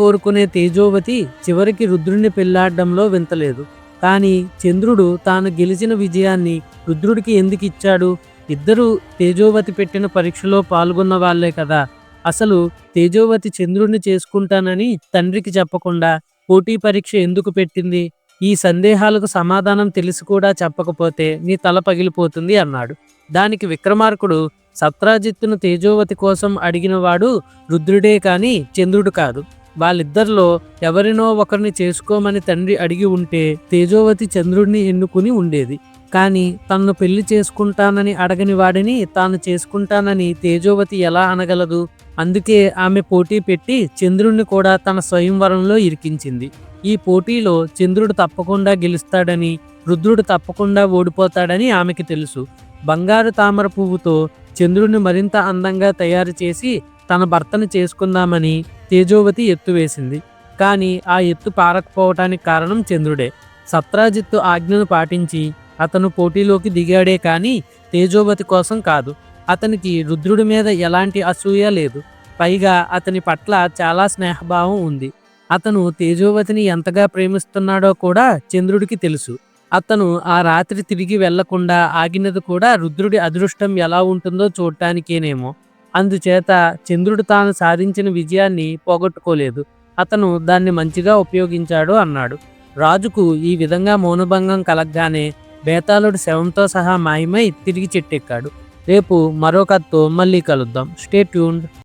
కోరుకునే తేజోవతి చివరికి రుద్రుడిని పెళ్ళాడడంలో వింతలేదు. కానీ చంద్రుడు తాను గెలిచిన విజయాన్ని రుద్రుడికి ఎందుకు ఇచ్చాడు? ఇద్దరూ తేజోవతి పెట్టిన పరీక్షలో పాల్గొన్న వాళ్ళే కదా. అసలు తేజోవతి చంద్రుడిని చేసుకుంటానని తండ్రికి చెప్పకుండా పోటీ పరీక్ష ఎందుకు పెట్టింది? ఈ సందేహాలకు సమాధానం తెలిసి కూడా చెప్పకపోతే నీ తల పగిలిపోతుంది అన్నాడు. దానికి విక్రమార్కుడు సత్రాజిత్తును తేజోవతి కోసం అడిగినవాడు రుద్రుడే కాని చంద్రుడు కాదు. వాళ్ళిద్దరిలో ఎవరినో ఒకరిని చేసుకోమని తండ్రి అడిగి ఉంటే తేజోవతి చంద్రుడిని ఎన్నుకుని ఉండేది. కానీ తనను పెళ్ళి చేసుకుంటానని అడగని వాడిని తాను చేసుకుంటానని తేజోవతి ఎలా అనగలదు? అందుకే ఆమె పోటీ పెట్టి చంద్రుణ్ణి కూడా తన స్వయంవరంలో ఇరికించింది. ఈ పోటీలో చంద్రుడు తప్పకుండా గెలుస్తాడని రుద్రుడు తప్పకుండా ఓడిపోతాడని ఆమెకి తెలుసు. బంగారు తామర పువ్వుతో చంద్రుడిని మరింత అందంగా తయారు చేసి తన భర్తను చేసుకుందామని తేజోవతి ఎత్తు వేసింది. కానీ ఆ ఎత్తు పారకపోవటానికి కారణం చంద్రుడే. సత్రాజిత్తు ఆజ్ఞను పాటించి అతను పోటీలోకి దిగాడే కానీ తేజోవతి కోసం కాదు. అతనికి రుద్రుడి మీద ఎలాంటి అసూయ లేదు. పైగా అతని పట్ల చాలా స్నేహభావం ఉంది. అతను తేజోవతిని ఎంతగా ప్రేమిస్తున్నాడో కూడా చంద్రుడికి తెలుసు. అతను ఆ రాత్రి తిరిగి వెళ్ళకుండా ఆగినది కూడా రుద్రుడి అదృష్టం ఎలా ఉంటుందో చూడటానికేనేమో. అందుచేత చంద్రుడు తాను సాధించిన విజయాన్ని పోగొట్టుకోలేదు. అతను దాన్ని మంచిగా ఉపయోగించాడు అన్నాడు. రాజుకు ఈ విధంగా మౌనభంగం కలగ్గానే బేతాళుడు శవంతో సహా మాయమై తిరిగి చెట్టెక్కాడు. రేపు మరో కథతో మళ్ళీ కలుద్దాం. Stay tuned.